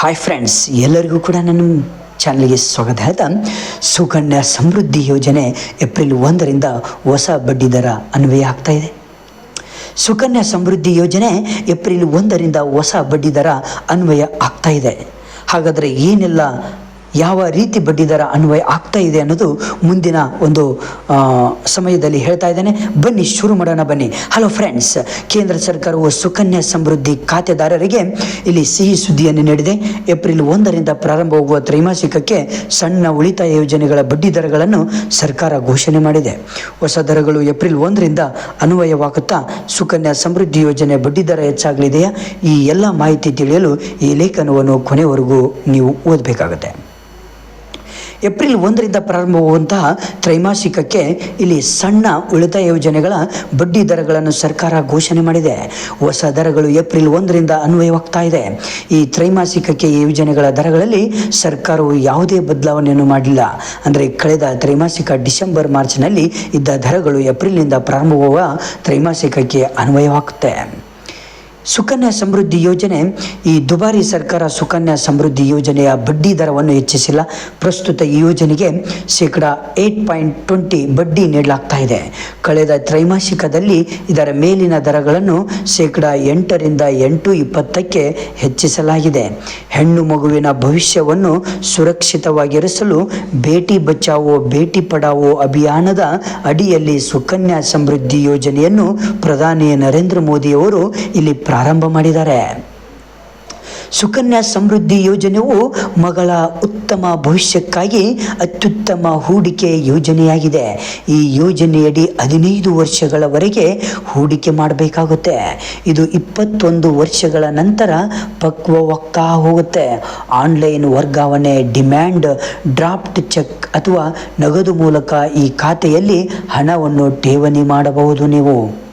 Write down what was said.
Hi friends ಎಲ್ಲರಿಗೂ ಕೂಡ ನನ್ನ ಚಾನಲ್ಗೆ ಸ್ವಾಗತ. ಸುಕನ್ಯಾ ಸಮೃದ್ಧಿ ಯೋಜನೆ ಏಪ್ರಿಲ್ ಒಂದರಿಂದ ಹೊಸ ಬಡ್ಡಿ ದರ ಅನ್ವಯ ಆಗ್ತಾ ಇದೆ. ಸುಕನ್ಯಾ ಸಮೃದ್ಧಿ ಯೋಜನೆ ಏಪ್ರಿಲ್ ಒಂದರಿಂದ ಹೊಸ ಬಡ್ಡಿ ದರ ಅನ್ವಯ ಆಗ್ತಾ ಇದೆ. ಹಾಗಾದರೆ ಏನೆಲ್ಲ ಯಾವ ರೀತಿ ಬಡ್ಡಿದರ ಅನ್ವಯ ಆಗ್ತಾ ಇದೆ ಅನ್ನೋದು ಮುಂದಿನ ಒಂದು ಸಮಯದಲ್ಲಿ ಹೇಳ್ತಾ ಇದ್ದೇನೆ. ಬನ್ನಿ, ಶುರು ಮಾಡೋಣ ಬನ್ನಿ. ಹಲೋ ಫ್ರೆಂಡ್ಸ್ ಕೇಂದ್ರ ಸರ್ಕಾರವು ಸುಕನ್ಯಾ ಸಮೃದ್ಧಿ ಖಾತೆದಾರರಿಗೆ ಇಲ್ಲಿ ಸಿಹಿ ಸುದ್ದಿಯನ್ನು ನೀಡಿದೆ. ಏಪ್ರಿಲ್ ಒಂದರಿಂದ ಪ್ರಾರಂಭವಾಗುವ ತ್ರೈಮಾಸಿಕಕ್ಕೆ ಸಣ್ಣ ಉಳಿತಾಯ ಯೋಜನೆಗಳ ಬಡ್ಡಿ ದರಗಳನ್ನು ಸರ್ಕಾರ ಘೋಷಣೆ ಮಾಡಿದೆ. ಹೊಸ ದರಗಳು ಏಪ್ರಿಲ್ ಒಂದರಿಂದ ಅನ್ವಯವಾಗುತ್ತಾ ಸುಕನ್ಯಾ ಸಮೃದ್ಧಿ ಯೋಜನೆ ಬಡ್ಡಿ ದರ ಹೆಚ್ಚಾಗಲಿದೆಯಾ? ಈ ಎಲ್ಲ ಮಾಹಿತಿ ತಿಳಿಯಲು ಈ ಲೇಖನವನ್ನು ಕೊನೆವರೆಗೂ ನೀವು ಓದಬೇಕಾಗುತ್ತೆ. ಏಪ್ರಿಲ್ ಒಂದರಿಂದ ಪ್ರಾರಂಭವಾಗುವಂತಹ ತ್ರೈಮಾಸಿಕಕ್ಕೆ ಇಲ್ಲಿ ಸಣ್ಣ ಉಳಿತಾಯ ಯೋಜನೆಗಳ ಬಡ್ಡಿ ದರಗಳನ್ನು ಸರ್ಕಾರ ಘೋಷಣೆ ಮಾಡಿದೆ. ಹೊಸ ದರಗಳು ಏಪ್ರಿಲ್ ಒಂದರಿಂದ ಅನ್ವಯವಾಗ್ತಾ ಇದೆ. ಈ ತ್ರೈಮಾಸಿಕಕ್ಕೆ ಈ ಯೋಜನೆಗಳ ದರಗಳಲ್ಲಿ ಸರ್ಕಾರವು ಯಾವುದೇ ಬದಲಾವಣೆಯನ್ನು ಮಾಡಿಲ್ಲ. ಅಂದರೆ ಕಳೆದ ತ್ರೈಮಾಸಿಕ ಡಿಸೆಂಬರ್ ಮಾರ್ಚ್ನಲ್ಲಿ ಇದ್ದ ದರಗಳು ಏಪ್ರಿಲ್ನಿಂದ ಪ್ರಾರಂಭವಾಗುವ ತ್ರೈಮಾಸಿಕಕ್ಕೆ ಅನ್ವಯವಾಗುತ್ತೆ. ಸುಕನ್ಯಾ ಸಮೃದ್ಧಿ ಯೋಜನೆ, ಈ ದುಬಾರಿ ಸರ್ಕಾರ ಸುಕನ್ಯಾ ಸಮೃದ್ಧಿ ಯೋಜನೆಯ ಬಡ್ಡಿ ದರವನ್ನು ಹೆಚ್ಚಿಸಿಲ್ಲ. ಪ್ರಸ್ತುತ ಈ ಯೋಜನೆಗೆ ಶೇಕಡ ಏಟ್ ಪಾಯಿಂಟ್ ಟ್ವೆಂಟಿ ಬಡ್ಡಿ ನೀಡಲಾಗ್ತಾ ಇದೆ. ಕಳೆದ ತ್ರೈಮಾಸಿಕದಲ್ಲಿ ಇದರ ಮೇಲಿನ ದರಗಳನ್ನು ಶೇಕಡ ಎಂಟರಿಂದ ಎಂಟು ಇಪ್ಪತ್ತಕ್ಕೆ ಹೆಚ್ಚಿಸಲಾಗಿದೆ. ಹೆಣ್ಣು ಮಗುವಿನ ಭವಿಷ್ಯವನ್ನು ಸುರಕ್ಷಿತವಾಗಿರಿಸಲು ಬೇಟಿ ಬಚಾವೋ, ಬೇಟಿ ಪಡಾವೋ ಅಭಿಯಾನದ ಅಡಿಯಲ್ಲಿ ಸುಕನ್ಯಾ ಸಮೃದ್ಧಿ ಯೋಜನೆಯನ್ನು ಪ್ರಧಾನಿ ನರೇಂದ್ರ ಮೋದಿಯವರು ಇಲ್ಲಿ ಪ್ರಾರಂಭ ಮಾಡಿದ್ದಾರೆ. ಸುಕನ್ಯಾ ಸಮೃದ್ಧಿ ಯೋಜನೆಯು ಮಗಳ ಉತ್ತಮ ಭವಿಷ್ಯಕ್ಕಾಗಿ ಅತ್ಯುತ್ತಮ ಹೂಡಿಕೆ ಯೋಜನೆಯಾಗಿದೆ. ಈ ಯೋಜನೆಯಡಿ ಹದಿನೈದು ವರ್ಷಗಳವರೆಗೆ ಹೂಡಿಕೆ ಮಾಡಬೇಕಾಗುತ್ತೆ. ಇದು ಇಪ್ಪತ್ತೊಂದು ವರ್ಷಗಳ ನಂತರ ಪಕ್ವವಾಗ್ತಾ ಹೋಗುತ್ತೆ. ಆನ್ಲೈನ್ ವರ್ಗಾವಣೆ ಡಿಮ್ಯಾಂಡ್, ಡ್ರಾಫ್ಟ್ ಚೆಕ್ ಅಥವಾ ನಗದು ಮೂಲಕ ಈ ಖಾತೆಯಲ್ಲಿ ಹಣವನ್ನು ಠೇವಣಿ ಮಾಡಬಹುದು ನೀವು.